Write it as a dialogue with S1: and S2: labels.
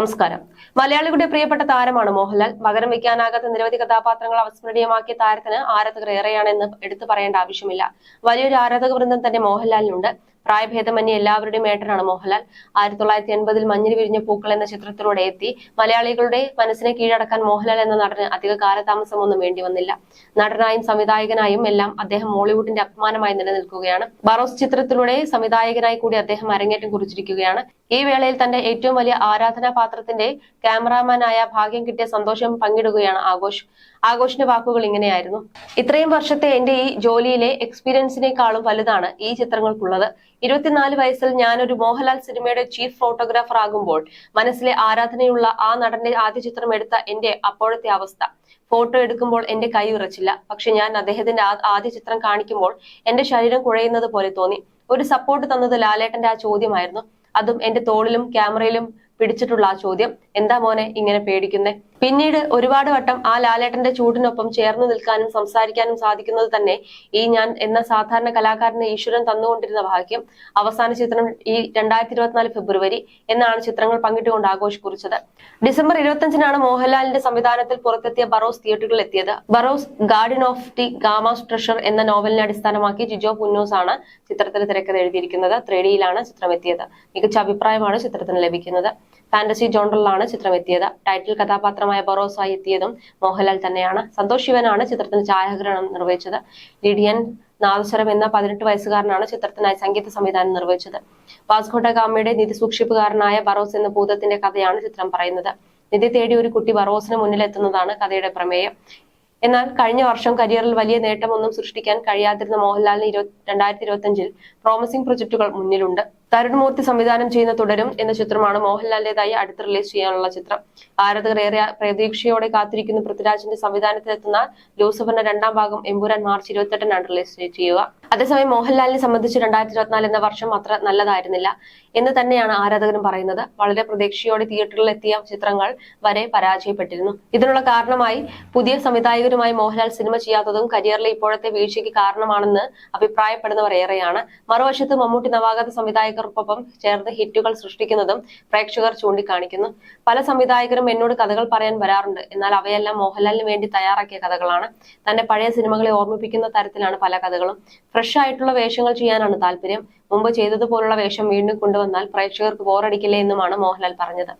S1: നമസ്കാരം. മലയാളികളുടെ പ്രിയപ്പെട്ട താരമാണ് മോഹൻലാൽ. മകരം വയ്ക്കാനാകാത്ത നിരവധി കഥാപാത്രങ്ങൾ അവസ്മരണീയമാക്കിയ താരത്തിന് ആരാധകർ ഏറെയാണെന്ന് എടുത്തു പറയേണ്ട ആവശ്യമില്ല. വലിയൊരു ആരാധക വൃന്ദം തന്നെ മോഹൻലാലിനുണ്ട്. പ്രായഭേദമന്യേ എല്ലാവരുടെയും ഏട്ടനാണ് മോഹൻലാൽ. ആയിരത്തി തൊള്ളായിരത്തി എൺപതിൽ മഞ്ഞിൽ വിരിഞ്ഞ പൂക്കൾ എന്ന ചിത്രത്തിലൂടെ എത്തി. മലയാളികളുടെ മനസ്സിനെ കീഴടക്കാൻ മോഹൻലാൽ എന്ന നടന് അധിക കാലതാമസമൊന്നും വേണ്ടി വന്നില്ല. നടനായും സംവിധായകനായും എല്ലാം അദ്ദേഹം മോളിവുഡിന്റെ അഭിമാനമായി നിലനിൽക്കുകയാണ്. ബറോസ് ചിത്രത്തിലൂടെ സംവിധായകനായി കൂടി അദ്ദേഹം അരങ്ങേറ്റം കുറിച്ചിരിക്കുകയാണ്. ഈ വേളയിൽ തന്റെ ഏറ്റവും വലിയ ആരാധനാപാത്രത്തിന്റെ ക്യാമറാമാനായ ഭാഗ്യം കിട്ടിയ സന്തോഷം പങ്കിടുകയാണ് ആഘോഷ്. ആഘോഷിന്റെ വാക്കുകൾ ഇങ്ങനെയായിരുന്നു. ഇത്രയും വർഷത്തെ എന്റെ ഈ ജോലിയിലെ എക്സ്പീരിയൻസിനേക്കാളും വലുതാണ് ഈ ചിത്രങ്ങൾക്കുള്ളത്. ഇരുപത്തിനാല് വയസ്സിൽ ഞാനൊരു മോഹൻലാൽ സിനിമയുടെ ചീഫ് ഫോട്ടോഗ്രാഫർ ആകുമ്പോൾ മനസ്സിലെ ആരാധനയുള്ള ആ നടന്റെ ആദ്യ ചിത്രം എടുത്ത എന്റെ അപ്പോഴത്തെ അവസ്ഥ. ഫോട്ടോ എടുക്കുമ്പോൾ എന്റെ കൈ ഉറച്ചില്ല. പക്ഷെ ഞാൻ അദ്ദേഹത്തിന്റെ ആദ്യ ചിത്രം കാണിക്കുമ്പോൾ എന്റെ ശരീരം കുഴയുന്നത് പോലെ തോന്നി. ഒരു സപ്പോർട്ട് തന്നത് ലാലേട്ടന്റെ ആ ചോദ്യമായിരുന്നു. അതും എന്റെ തോളിലും ക്യാമറയിലും പിടിച്ചിട്ടുള്ള ആ ചോദ്യം. എന്താ മോനെ ഇങ്ങനെ പേടിക്കുന്നേ? പിന്നീട് ഒരുപാട് വട്ടം ആ ലാലേട്ടന്റെ ചൂടിനൊപ്പം ചേർന്ന് നിൽക്കാനും സംസാരിക്കാനും സാധിക്കുന്നത് തന്നെ ഈ ഞാൻ എന്ന സാധാരണ കലാകാരന് ഈശ്വരൻ തന്നുകൊണ്ടിരുന്ന ഭാഗ്യം അവസാന ചിത്രം ഈ രണ്ടായിരത്തി ഇരുപത്തിനാല് ഫെബ്രുവരി എന്നാണ് ചിത്രങ്ങൾ പങ്കിട്ടുകൊണ്ട് ആഘോഷ് കുറിച്ചത് ഡിസംബർ ഇരുപത്തിയഞ്ചിനാണ് മോഹൻലാലിന്റെ സംവിധാനത്തിൽ പുറത്തെത്തിയ ബറോസ് തിയേറ്ററുകളിൽ എത്തിയത്. Barroz guardian of the Gama's treasure എന്ന നോവലിനെ അടിസ്ഥാനമാക്കി ജിജോ പുന്നൂസ് ആണ് ചിത്രത്തിൽ തിരക്കഥ എഴുതിയിരിക്കുന്നത്. ത്രീഡിയിലാണ് ചിത്രം എത്തിയത് മികച്ച അഭിപ്രായമാണ് ചിത്രത്തിന് ലഭിക്കുന്നത്. ഫാന്റസി ജോണറിലാണ് ചിത്രം എത്തിയത് ടൈറ്റിൽ കഥാപാത്രമായ ബറോസായി എത്തിയതും മോഹൻലാൽ തന്നെയാണ്. സന്തോഷ് ശിവനാണ് ചിത്രത്തിന് ഛായാഗ്രഹണം നിർവഹിച്ചത്. ലിഡിയൻ നാദസ്വരം എന്ന പതിനെട്ട് വയസ്സുകാരനാണ് ചിത്രത്തിനായി സംഗീത സംവിധാനം നിർവഹിച്ചത്. വാസ്കോട്ട ഗാമയുടെ നിധി സൂക്ഷിപ്പുകാരനായ ബറോസ് എന്ന ഭൂതത്തിന്റെ കഥയാണ് ചിത്രം പറയുന്നത്. നിധി തേടി ഒരു കുട്ടി ബറോസിന് മുന്നിലെത്തുന്നതാണ് കഥയുടെ പ്രമേയം. എന്നാൽ കഴിഞ്ഞ വർഷം കരിയറിൽ വലിയ നേട്ടമൊന്നും സൃഷ്ടിക്കാൻ കഴിയാതിരുന്ന മോഹൻലാലിന് ഇരുപത്തി രണ്ടായിരത്തി ഇരുപത്തി അഞ്ചിൽ പ്രോമിസിംഗ് പ്രൊജക്ടുകൾ മുന്നിലുണ്ട്. തരുൺമൂർത്തി സംവിധാനം ചെയ്യുന്ന തുടരും എന്ന ചിത്രമാണ് മോഹൻലാലിന്റേതായി അടുത്ത് റിലീസ് ചെയ്യാനുള്ള ചിത്രം. ആരാധകർ ഏറെ പ്രതീക്ഷയോടെ കാത്തിരിക്കുന്ന പൃഥ്വിരാജിന്റെ സംവിധാനത്തിലെത്തുന്ന ലൂസിഫറിന്റെ രണ്ടാം ഭാഗം എമ്പുരാൻ മാർച്ച് ഇരുപത്തെട്ടിനാണ് റിലീസ് ചെയ്യുക. അതേസമയം മോഹൻലാലിനെ സംബന്ധിച്ച് രണ്ടായിരത്തി ഇരുപത്തിനാല് എന്ന വർഷം അത്ര നല്ലതായിരുന്നില്ല എന്ന് തന്നെയാണ് ആരാധകരും പറയുന്നത്. വളരെ പ്രതീക്ഷയോടെ തിയേറ്ററിൽ എത്തിയ ചിത്രങ്ങൾ വരെ പരാജയപ്പെട്ടിരുന്നു. ഇതിനുള്ള കാരണമായി പുതിയ സംവിധായകരുമായി മോഹൻലാൽ സിനിമ ചെയ്യാത്തതും കരിയറിലെ ഇപ്പോഴത്തെ വീഴ്ചയ്ക്ക് കാരണമാണെന്ന് അഭിപ്രായപ്പെടുന്നവർ ഏറെയാണ്. മറുവശത്ത് മമ്മൂട്ടി നവാഗത സംവിധായകർക്കൊപ്പം ചേർന്ന് ഹിറ്റുകൾ സൃഷ്ടിക്കുന്നതും പ്രേക്ഷകർ ചൂണ്ടിക്കാണിക്കുന്നു. പല സംവിധായകരും എന്നോട് കഥകൾ പറയാൻ വരാറുണ്ട്. എന്നാൽ അവയെല്ലാം മോഹൻലാലിന് വേണ്ടി തയ്യാറാക്കിയ കഥകളാണ്. തന്റെ പഴയ സിനിമകളെ ഓർമ്മിപ്പിക്കുന്ന തരത്തിലാണ് പല കഥകളും. ഫ്രഷ് ആയിട്ടുള്ള വേഷങ്ങൾ ചെയ്യാനാണ് താല്പര്യം. മുമ്പ് ചെയ്തതുപോലുള്ള വേഷം വീണ്ടും കൊണ്ടുവന്നാൽ പ്രേക്ഷകർക്ക് ബോറടിക്കില്ലേ എന്നുമാണ് മോഹൻലാൽ പറഞ്ഞത്.